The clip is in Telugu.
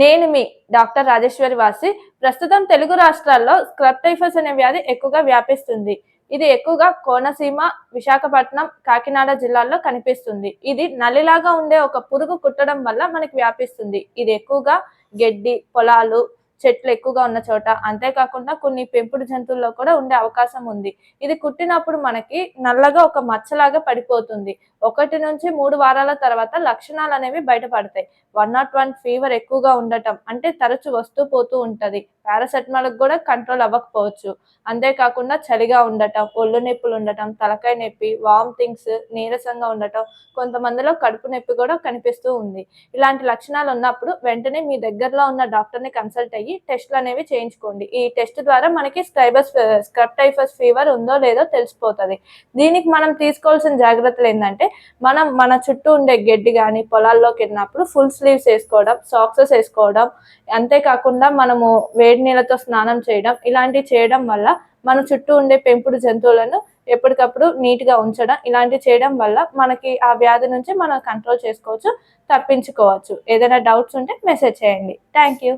నేను మీ డాక్టర్ రాజేశ్వరి వాసి. ప్రస్తుతం తెలుగు రాష్ట్రాల్లో స్క్రబ్ టైఫస్ అనే వ్యాధి ఎక్కువగా వ్యాపిస్తుంది. ఇది ఎక్కువగా కోనసీమ విశాఖపట్నం కాకినాడ జిల్లాల్లో కనిపిస్తుంది. ఇది నల్లిలాగా ఉండే ఒక పురుగు కుట్టడం వల్ల మనకి వ్యాపిస్తుంది. ఇది ఎక్కువగా గడ్డి పొలాలు చెట్లు ఎక్కువగా ఉన్న చోట. అంతేకాకుండా కొన్ని పెంపుడు జంతువుల్లో కూడా ఉండే అవకాశం ఉంది. ఇది కుట్టినప్పుడు మనకి నల్లగా ఒక మచ్చలాగా పడిపోతుంది. ఒకటి నుంచి మూడు వారాల తర్వాత లక్షణాలు అనేవి బయటపడతాయి. వన్ నాట్ వన్ ఫీవర్ ఎక్కువగా ఉండటం అంటే తరచు వస్తూ పోతూ ఉంటది. పారాసెటమాల్ కూడా కంట్రోల్ అవ్వకపోవచ్చు. అంతేకాకుండా చలిగా ఉండటం ఒళ్ళు నొప్పులు ఉండటం తలకాయ నొప్పి వామిటింగ్స్ నీరసంగా ఉండటం కొంతమందిలో కడుపు నొప్పి కూడా కనిపిస్తూ ఉంది. ఇలాంటి లక్షణాలు ఉన్నప్పుడు వెంటనే మీ దగ్గరలో ఉన్న డాక్టర్ని కన్సల్ట్ అయ్యి టెస్ట్లు అనేవి చేయించుకోండి. ఈ టెస్ట్ ద్వారా మనకి స్క్రైబస్ స్క్రబ్ టైఫస్ ఫీవర్ ఉందో లేదో తెలిసిపోతుంది. దీనికి మనం తీసుకోవాల్సిన జాగ్రత్తలు ఏంటంటే మనం మన చుట్టూ ఉండే గడ్డి కానీ పొలాల్లోకి వెళ్ళినప్పుడు ఫుల్ స్లీవ్స్ వేసుకోవడం సాక్సెస్ వేసుకోవడం అంతేకాకుండా మనము వేడి నీళ్ళతో స్నానం చేయడం ఇలాంటివి చేయడం వల్ల మన చుట్టూ ఉండే పెంపుడు జంతువులను ఎప్పటికప్పుడు నీట్గా ఉంచడం ఇలాంటివి చేయడం వల్ల మనకి ఆ వ్యాధి నుంచి మనం కంట్రోల్ చేసుకోవచ్చు తప్పించుకోవచ్చు. ఏదైనా డౌట్స్ ఉంటే మెసేజ్ చేయండి. Thank you.